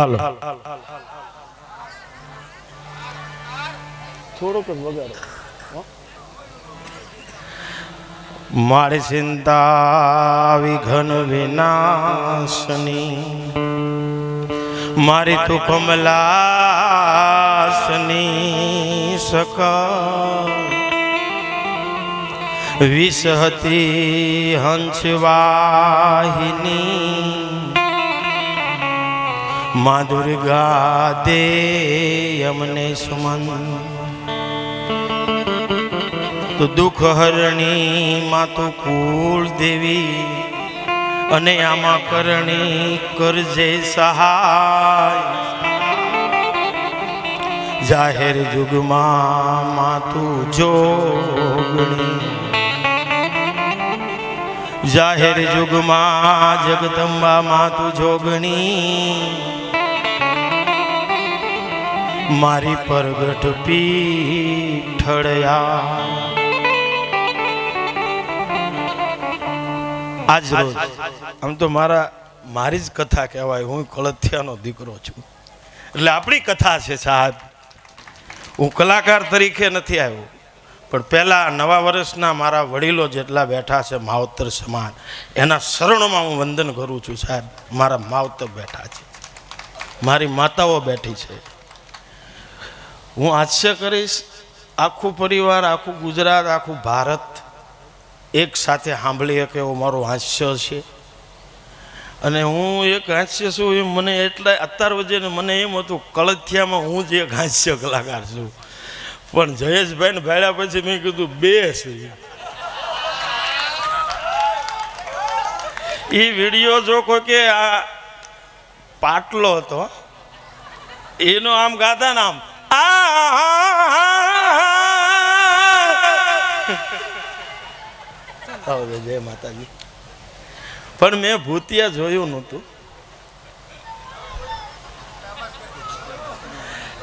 હાલો. થોડોક વગાડો. મારી ચિંતા વિઘન વિનાશની મારી તું કમલાસની સક વિષ હતી હંસવાહિની મા દુર્ગા દે અમને સુમન. તો દુઃખ હરણી માં તો કુળ દેવી અને આમાં કરણી કરજે સહાય. જાહેર જુગમાં માતું જોગણી. જાહેર જુગમાં જગદંબા માતુ જોગણી. મારી પરગટ પીઠળયા. આજ રોજ, આમ તો મારા, મારી જ કથા કહેવાય, હું કળથિયાનો દીકરો છું. એટલે આપણી કથા છે સાહેબ. હું કલાકાર તરીકે નથી આવ્યો. પણ પહેલાં નવા વર્ષના મારા વડીલો જેટલા બેઠા છે, માવતર સમાન એના શરણોમાં હું વંદન કરું છું સાહેબ. મારા માવતર બેઠા છે. મારી માતાઓ બેઠી છે. હું હાસ્ય કરીશ, આખું પરિવાર, આખું ગુજરાત, આખું ભારત એક સાથે સાંભળી શકે એવો મારો હાસ્ય છે. અને હું એક હાસ્ય છું, એ મને એટલા, અત્યાર વચ્ચે મને એમ હતું, કળથિયામાં હું જ એક હાસ્ય કલાકાર છું. પણ જયેશભાઈને ભાડ્યા પછી મેં કીધું બે છે. એ વીડિયો જો કોઈ કે આ પાટલો હતો એનો આમ ગાતા ને આમ જય માતાજી. પણ મેં ભૂતિયા જોયું નહોતું.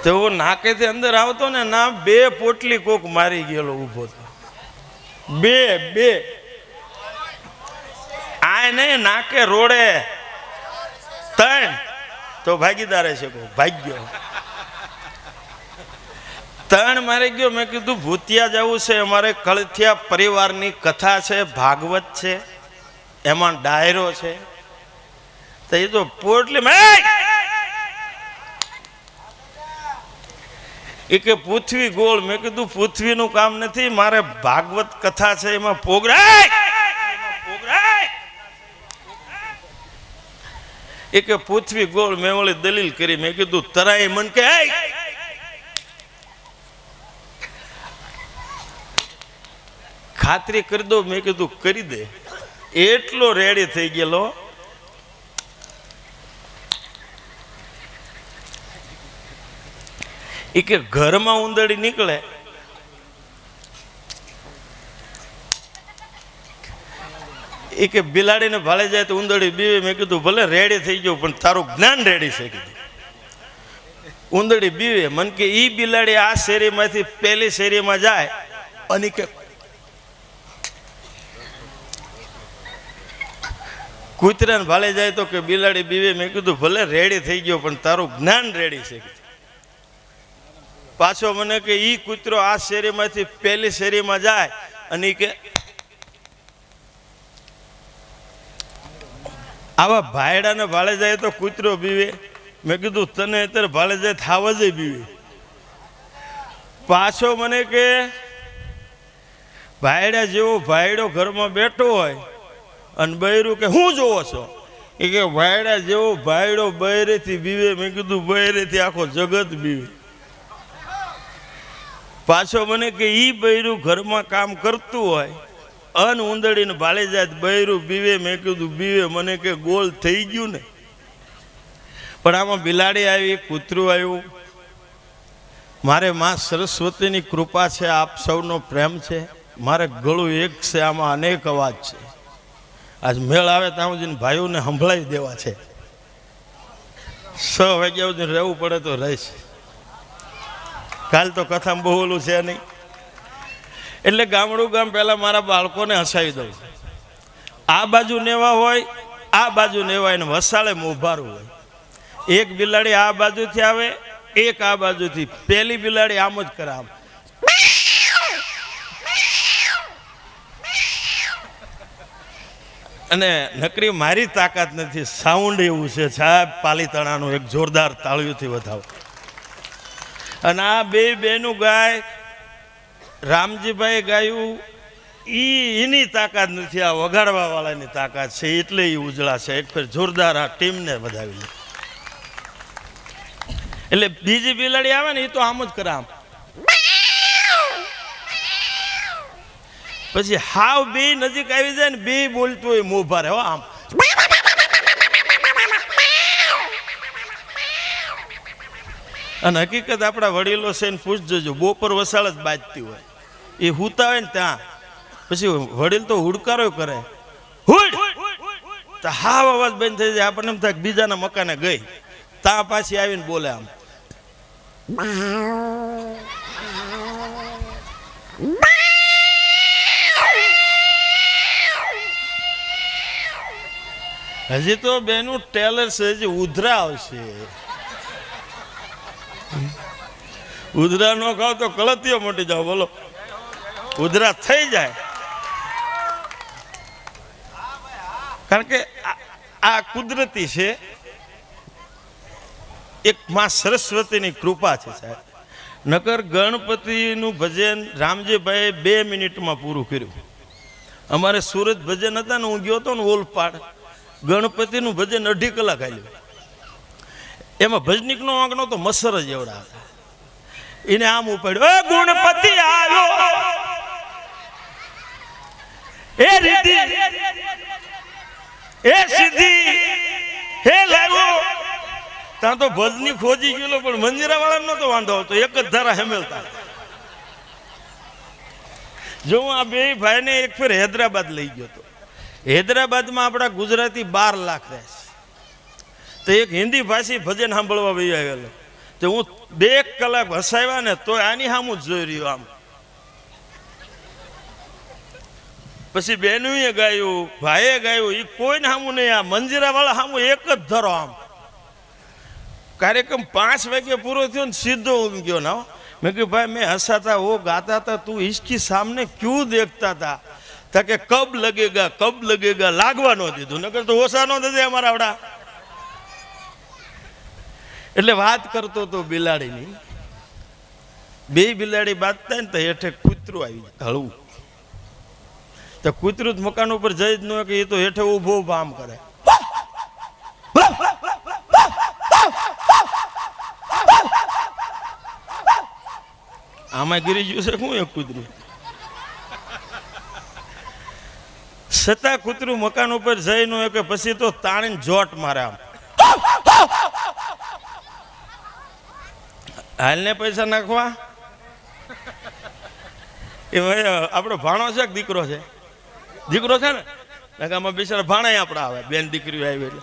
તો હું નાકેથી અંદર આવતો ને ના બે પોટલી કોક મારી ગયેલો ઊભો હતો બે બે. આ નહીં, નાકે રોડે. ત્રણ. તો ભાગીદારે છે કોક ભાગ્યો. ત્રણ મારે ગયો, મેં કીધું, ભૂતિયા જવું છે. અમારે કળથિયા પરિવારની કથા છે, ભાગવત છે. એમાં ડાયરો છે. તો એ તો પોટલી એ કે પૃથ્વી ગોળ. મેં કીધું, પૃથ્વીનું કામ નથી, મારે ભાગવત કથા છે, એમાં પોગરાય એ કે પૃથ્વી ગોળ. મેં વળી દલીલ કરી. મેં કીધું, તરાય મન કે ખાતરી કરી દો. મેં કીધું, કરી દે. એટલો રેડી થઈ ગયેલો. એ કે ઘરમાં ઉંદરડી નીકળે. એ કે બિલાડીને ભાળે જાય તો ઉંદરડી બીવે. મેં કીધું, ભલે રેડી થઈ ગયો પણ તારું જ્ઞાન રેડી છે. કીધું. ઉંદરડી બીવે. મન કે એ બિલાડી આ શેરીમાંથી પહેલી શેરીમાં જાય અને કે, કૂતરાને ભાળે જાય તો કે બિલાડી બીવે. મેં કીધું, ભલે રેડી થઈ ગયો પણ તારું જ્ઞાન રેડી છે. પાછો મને કે એ કૂતરો આ શેરીમાંથી પહેલી શેરીમાં જાય અને કે આવા ભાયડાને ભાળે જાય તો કૂતરો બીવે. મેં કીધું, તને અત્યારે ભાળે જાય થાવ જ બીવે. પાછો મને કે, ભાયડા જેવો ભાયડો ઘરમાં બેઠો હોય અને બૈરું કે, હું જોવો છો? એ કે, ભાયડા જેવો ભાયડો બૈરેથી બીવે. મેં કીધું, બૈરેથી આખો જગત બીવે. પાછો મને કે, ઈ બૈરું ઘરમાં કામ કરતું હોય, અન ઉંદડીને ભાળી જાય બૈરું બીવે. મેં કીધું, બીવે. મને કે ગોળ થઈ ગયું ને. પણ આમાં બિલાડી આવી, કૂતરું આવ્યું. મારે માં સરસ્વતીની કૃપા છે, આપ સૌનો પ્રેમ છે. મારે ગળું એક છે, આમાં અનેક અવાજ છે. આજ મેળ આવે ત્યાં જઈને ભાઈઓને સંભળાવી દેવા છે. છ વાગ્યા સુધી રહેવું પડે તો રહીશ. કાલ તો કથામાં બહુ ઓલું છે નહીં. એટલે ગામડું ગામ પહેલાં મારા બાળકોને હસાવી દઉં. આ બાજુ નેવા હોય, આ બાજુ નેવા એને વસાળે મોભારું હોય. એક બિલાડી આ બાજુથી આવે, એક આ બાજુથી. પેલી બિલાડી આમ જ કરે આમ. અને નકરી મારી તાકાત નથી. સાઉન્ડ એવું છે, સાહેબ, પાલીતાણાનું એક જોરદાર તાળીઓથી વધાવો. અને આ બે બેનું ગાય રામજીભાઈ ગાયું. એ એની તાકાત નથી, આ વગાડવા વાળાની તાકાત છે, એટલે એ ઉજળા છે. એક ફેર જોરદાર આ ટીમને વધાવી લે. એટલે બીજી બિલાડી આવે ને એ તો આમ જ કરે આમ. પછી હાવ બે નજીક આવી જાય ને બે બોલતું હોય, મોં ભારે, હો આમ. અને હકીકત આપણા વડીલો છે ને પૂછજો, બોપર વસાળ જ બાજતી હોય. એ હુતા હોય ને ત્યાં. પછી વડીલ તો હુડકારો કરે. તો હાવ અવાજ બંધ થઈ જાય. આપણને એમ થાય બીજાના મકાને ગઈ. ત્યાં પાછી આવીને બોલે આમ. હજી તો બેનું ટેલર છે, હજી ઉધરા આવશે. ઉધરા નો ખાવ તો કળતીઓ મોટી જાવ બોલો. ઉધરા થઈ જાય. કારણ કે આ કુદરતી છે. એક માં સરસ્વતીની કૃપા છે, સાહેબ. નકર ગણપતિનું ભજન રામજીભાઈએ બે મિનિટમાં પૂરું કર્યું. અમારે સુરત ભજન હતા ને હું ગયો હતો ને ઓલપાડ. ગણપતિનું ભજન અઢી કલાક આવ્યું એમાં ભજનિકનો આંકડો તો મસર જ એવડા હતા. એને આમ ઉપાડ્યો એ ગુણપતિ આવ્યો એ રીતિ એ સિદ્ધિ. હે લાવ્યો ત્યાં તો ભજની ખોજી ગયેલો, પણ મંજીરા વાળા નતો વાંધો આવતો. એક જ ધારા હેમેલતા. જો હું આ બે ભાઈને એક ફેર હૈદરાબાદ લઈ ગયો હતો હૈદરાબાદમાં આપણા ગુજરાતી બાર લાખ રહે છે તો એક હિન્દી ભાષી ભજન સાંભળવા વહી આવેલો. તે હું બે કલાક હસાવ્યા ને તો આની સામું જ જોઈ રહ્યો આમ. પછી બેનુએ ગાયું, ભાઈએ ગાયું એ કોઈને સામું નહીં, આ મંજીરાવાળા સામું એક જ ધરો આમ. કાર્યક્રમ પાંચ વાગે પૂરો થયો ને સીધો ઊંઘ ગયો ના મેં કહ્યું ભાઈ, મેં હસાતા ઓ ગાતા હતા, તું હિસકી સામને ક્યુ દેખતા હતા? તા કે કબ લગેગા કબ લગેગા, લાગવા ન દીધું નગર તો ઓછા ન દે અમારા આવડા. એટલે વાત કરતો તો બિલાડીની. બે બિલાડી બાંધતા ને તો હેઠે કૂતરું આવી હળવું. તો કૂતરું જ મકાન ઉપર જઈ જ ન કે એ તો હેઠે ઊભો ભામ કરે. આમાં ગીરી ગયું છે શું એક કૂતરું? છતાં કૂતરું મકાન ઉપર જઈ ન કે પછી તો તાણીને જોટ મારે આમ. હાલને પૈસા નાખવા? એ આપણો ભાણો છે કે દીકરો છે? દીકરો છે ને? નકામાં આમાં બિચારા ભાણા આપણા આવે, બેન દીકરીઓ આવી એટલે.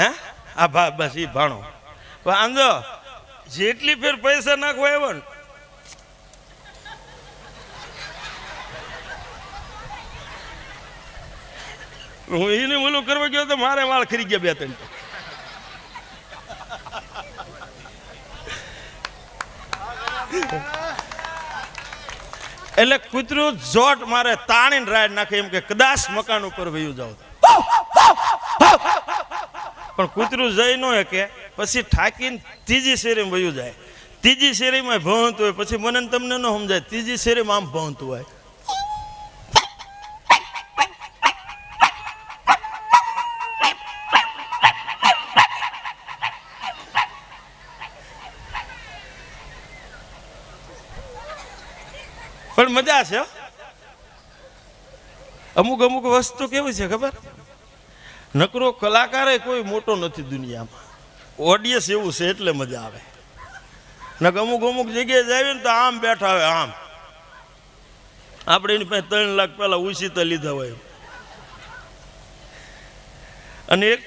હે? આ ભા, બસ એ ભાણો. પણ આંધો જેટલી ફેર પૈસા નાખવા આવ્યો ને, હું એને ઓલું કરવા ગયો તો મારે વાળ ખરી ગયા બે ત્રણ એટલે કૂતરું જોટ મારે તાણીને રાડ નાખે એમ કે કદાચ મકાન ઉપર વયું જાવ. પણ કૂતરું જઈ ન કે પછી ઠાકીને ત્રીજી શેરીમાં વયું જાય. ત્રીજી શેરીમાં ભવંતું હોય, પછી મને તમને ન સમજાય. ત્રીજી શેરીમાં આમ ભવંતું હોય. પણ મજા છે અમુક અમુક વસ્તુ કેવી છે ખબર? નકરો કલાકાર કોઈ મોટો નથી દુનિયામાં. ઓડિયન્સ એવું છે એટલે મજા આવે. નક અમુક અમુક જગ્યાએ જાય ને તો આમ બેઠા હોય, આમ. આપણે એની પાસે ત્રણ લાખ પહેલા ઉછીતા લીધા હોય અને એક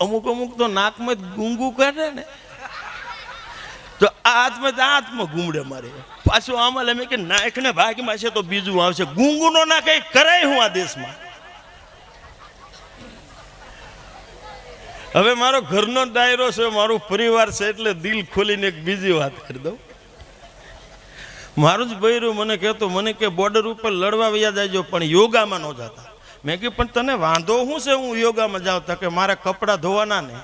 અમુક અમુક તો નાકમાં જ ગુંગું કાઢે ને. આ હાથમાં આ હાથમાં મારે. પાછું આમાં લે કે નાખ ને ભાગમાં છે તો બીજું આવશે. ગુંગુનો ના કઈ કરાય હું આ દેશમાં. હવે મારો ઘરનો ડાયરો છે, મારું પરિવાર છે એટલે દિલ ખોલીને એક બીજી વાત કરી દઉં. મારું જ બૈરું મને કહેતો, મને કે બોર્ડર ઉપર લડવા વયા જાયજો પણ યોગામાં ન જતા. મેં કીધું, પણ તને વાંધો શું છે? હું યોગામાં જાઉં. તો કે, મારા કપડાં ધોવાના ને.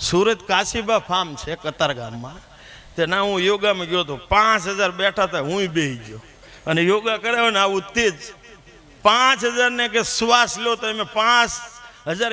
સુરત કાશીબા ફાર્મ છે કતાર ગામમાં. તે ના, હું યોગામાં ગયો તો પાંચ હજાર બેઠા હતા હું બેહી ગયો. અને યોગા કરાવે ને આવું તેજ પાંચ હજાર ને કે શ્વાસ લો તો એમ પાંચ હજાર